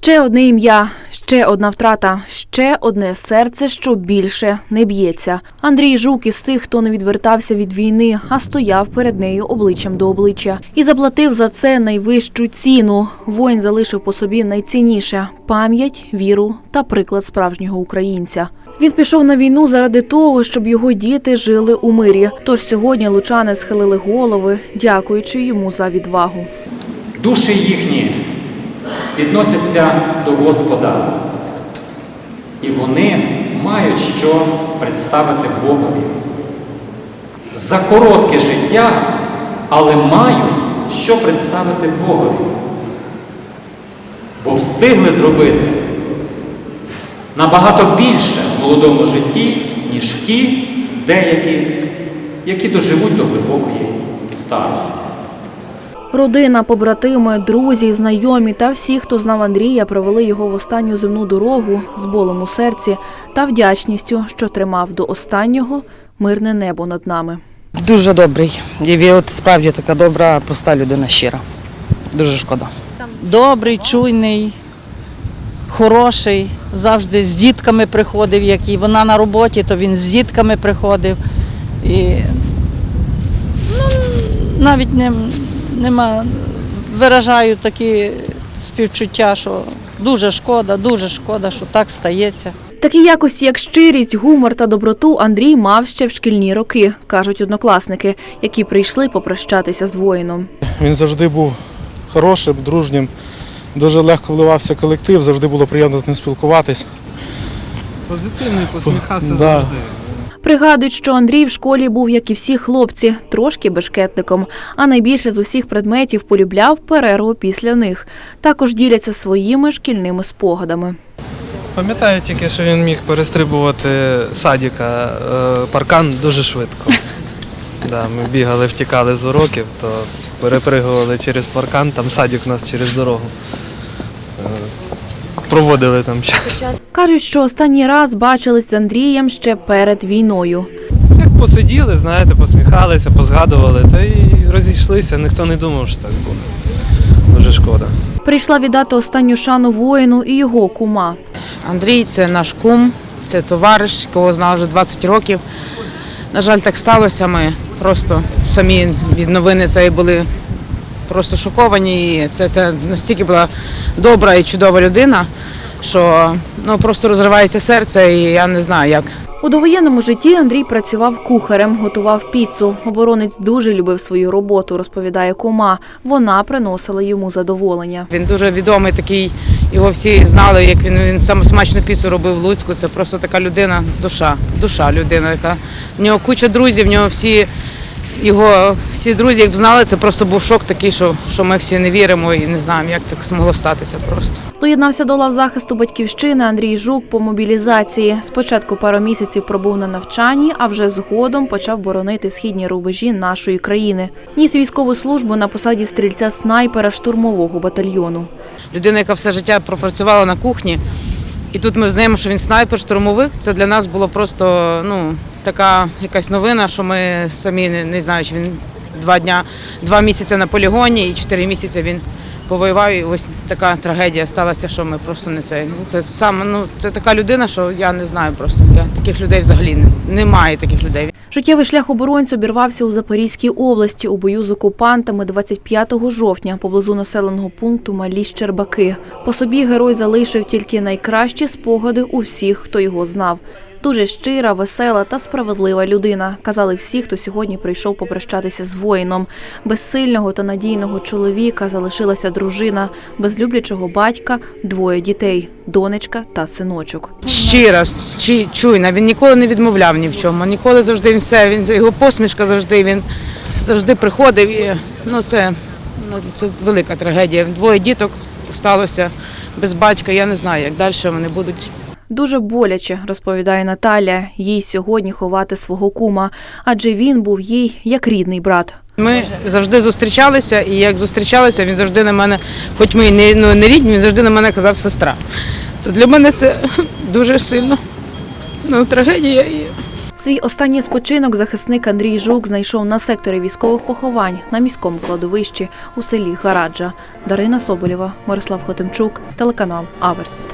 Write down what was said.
Ще одне ім'я, ще одна втрата, ще одне серце, що більше не б'ється. Андрій Жук із тих, хто не відвертався від війни, а стояв перед нею обличчям до обличчя. І заплатив за це найвищу ціну. Воїн залишив по собі найцінніше пам'ять, віру та приклад справжнього українця. Він пішов на війну заради того, щоб його діти жили у мирі. Тож сьогодні лучани схилили голови, дякуючи йому за відвагу. Душі їхні підносяться до Господа, і вони мають що представити Богові. За коротке життя, але мають що представити Богові. Бо встигли зробити набагато більше в молодому житті, ніж ті деякі, які доживуть до глибокої старості. Родина, побратими, друзі, знайомі та всі, хто знав Андрія, провели його в останню земну дорогу з болем у серці та вдячністю, що тримав до останнього мирне небо над нами. Дуже добрий. І він от справді така добра, проста людина щира. Дуже шкода. Добрий, чуйний, хороший. Завжди з дітками приходив, як і вона на роботі, то він з дітками приходив. І ну, навіть не, нема, виражаю такі співчуття, що дуже шкода, дуже шкода, що так стається. Такі якості, як щирість, гумор та доброту, Андрій мав ще в шкільні роки, кажуть однокласники, які прийшли попрощатися з воїном. Він завжди був хорошим, дружнім, дуже легко вливався колектив, завжди було приємно з ним спілкуватись. Позитивний, посміхався Да. завжди. Пригадують, що Андрій в школі був, як і всі хлопці, трошки бешкетником, а найбільше з усіх предметів полюбляв перерву після них. Також діляться своїми шкільними спогадами. Пам'ятаю тільки, що він міг перестрибувати садіка, е, паркан дуже швидко. Да, ми бігали, втікали з уроків, то перепригували через паркан, там садик у нас через дорогу. Проводили там час. Кажуть, що останній раз бачились з Андрієм ще перед війною. Як посиділи, знаєте, посміхалися, позгадували, та й розійшлися, ніхто не думав, що так буде. Дуже шкода. Прийшла віддати останню шану воїну і його кума. Андрій це наш кум, це товариш, якого знала вже 20 років. На жаль, так сталося. Ми просто самі від новини цієї були просто шоковані. І це, це настільки була добра і чудова людина, що ну, просто розривається серце, і я не знаю як. У довоєнному житті Андрій працював кухарем, готував піцу. Оборонець дуже любив свою роботу, розповідає кума. Вона приносила йому задоволення. Він дуже відомий такий, його всі знали, як він, він саме смачну піцу робив в Луцьку. Це просто така людина, душа, душа людина, яка в нього куча друзів, в нього всі його всі друзі, як знали, це просто був шок такий, що, що ми всі не віримо і не знаємо, як так змогло статися просто. Доєднався до лав захисту батьківщини Андрій Жук по мобілізації. Спочатку пару місяців пробув на навчанні, а вже згодом почав боронити східні рубежі нашої країни. Ніс військову службу на посаді стрільця снайпера штурмового батальйону. Людина, яка все життя пропрацювала на кухні, і тут ми знаємо, що він снайпер, штурмовик. Це для нас було просто ну, така якась новина, що ми самі не, не знаю, чи він два дня, два місяці на полігоні і чотири місяці він повоював. І ось така трагедія сталася, що ми просто не це. Ну, Це саме ну це така людина, що я не знаю просто. Я таких людей взагалі не, немає таких людей. Життєвий шлях оборонця обірвався у Запорізькій області у бою з окупантами 25 жовтня поблизу населеного пункту Малі Щербаки. По собі герой залишив тільки найкращі спогади у всіх, хто його знав. Дуже щира, весела та справедлива людина, казали всі, хто сьогодні прийшов попрощатися з воїном. Без сильного та надійного чоловіка залишилася дружина, без люблячого батька, двоє дітей донечка та синочок. щира, чуйна. Він ніколи не відмовляв ні в чому. Ніколи завжди він все. Він його посмішка завжди. Він завжди приходив. І, ну це, ну це велика трагедія. Двоє діток сталося без батька. Я не знаю, як далі вони будуть. Дуже боляче, розповідає Наталя, їй сьогодні ховати свого кума, адже він був їй як рідний брат. Ми завжди зустрічалися, і як зустрічалися, він завжди на мене, хоч ми не, ну, не рідні, він завжди на мене казав сестра. То для мене це дуже сильно ну, трагедія. Свій останній спочинок захисник Андрій Жук знайшов на секторі військових поховань на міському кладовищі у селі Гараджа. Дарина Соболєва, Мирослав Хотимчук, телеканал Аверс.